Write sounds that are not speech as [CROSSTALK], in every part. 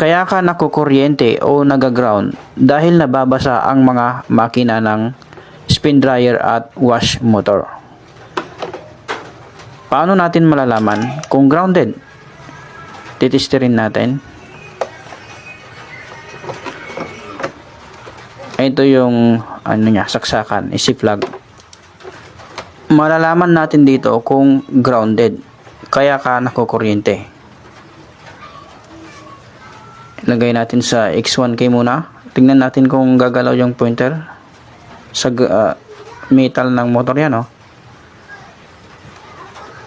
Kaya ka nakukuryente o nagaground dahil nababasa ang mga makina ng spin dryer at wash motor. Paano natin malalaman kung grounded? Titistirin natin. Ito yung ano niya, saksakan, isi-plug. Malalaman natin dito kung grounded. Kaya ka nakukuryente. Ilagay natin sa X1K muna. Tingnan natin kung gagalaw yung pointer sa ah, metal ng motor yan, oh.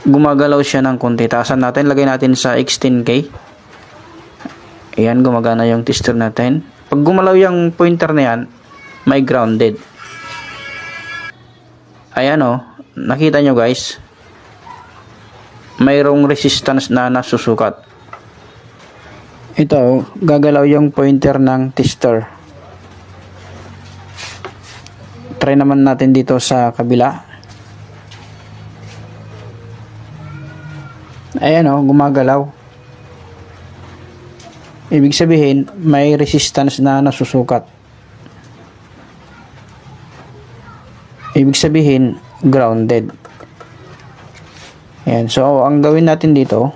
Gumagalaw siya ng konti. Taasan natin. Lagay natin sa X10K. Ayan, gumagana yung tester natin. Pag gumalaw yung pointer na yan, may grounded. Ayan, oh. Nakita nyo, guys. Mayroong resistance na nasusukat. Ito, oh, gagalaw yung pointer ng tester. Try naman natin dito sa kabila. Ayan o, gumagalaw. Ibig sabihin, may resistance na nasusukat. Ibig sabihin, grounded. Ayan, so ang gawin natin dito,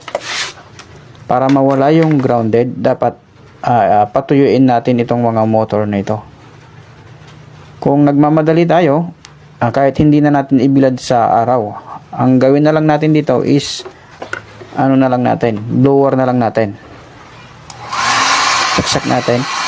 para mawala yung grounded, dapat ah, patuyuin natin itong mga motor na ito. Kung nagmamadali tayo, ah, kahit hindi na natin ibilad sa araw, ang gawin na lang natin dito is ano na lang natin, blower na lang natin. Saksak natin.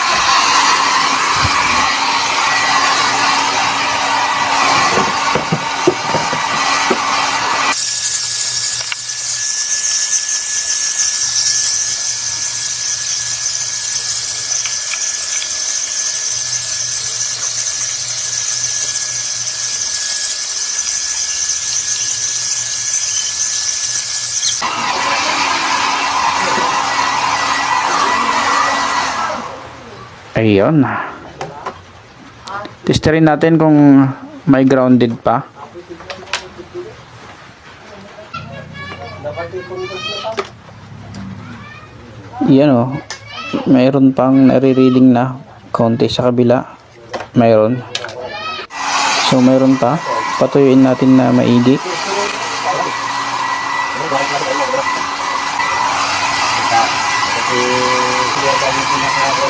Ayun. Testerin natin kung may grounded pa. Yan o. Mayroon pang nare-reading na konti sa kabila. Mayroon. So mayroon pa. Patuyuin natin na maigi.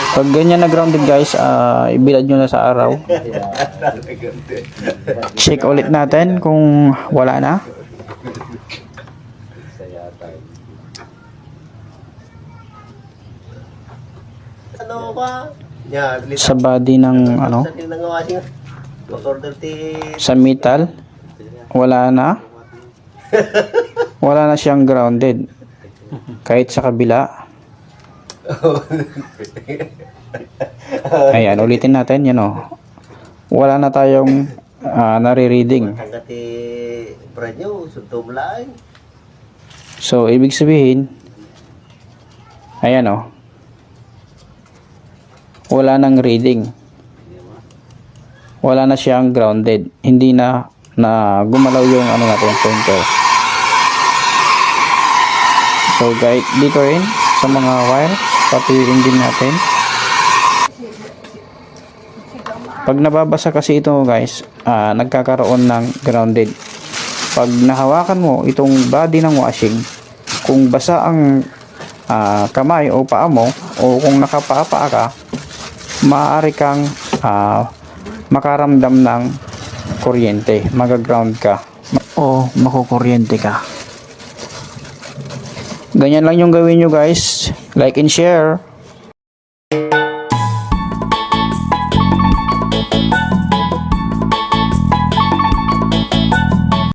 Pag ganyan na grounded guys, ah, ibilad nyo na sa araw. Check ulit natin kung wala na. Ano ba? Sa body ng ano, sa metal, wala na. Wala na siyang grounded. Kahit sa kabila. [LAUGHS] Ayan, ulitin natin, yan o. Wala na tayong ah, nare-reading. So, ibig sabihin, ayan o. Wala nang reading. Wala na siyang grounded. Hindi na na gumalaw yung ano natin, pointer. So, guys, dito rin sa mga wire, patuyuin din natin. Pag nababasa kasi ito guys, ah, nagkakaroon ng grounded. Pag nahawakan mo itong body ng washing, kung basa ang ah, kamay o paa mo, o kung nakapaa ka, maaari kang ah, makaramdam ng kuryente, magaground ka, o makukuryente ka. Ganyan lang yung gawin nyo guys. Like and share.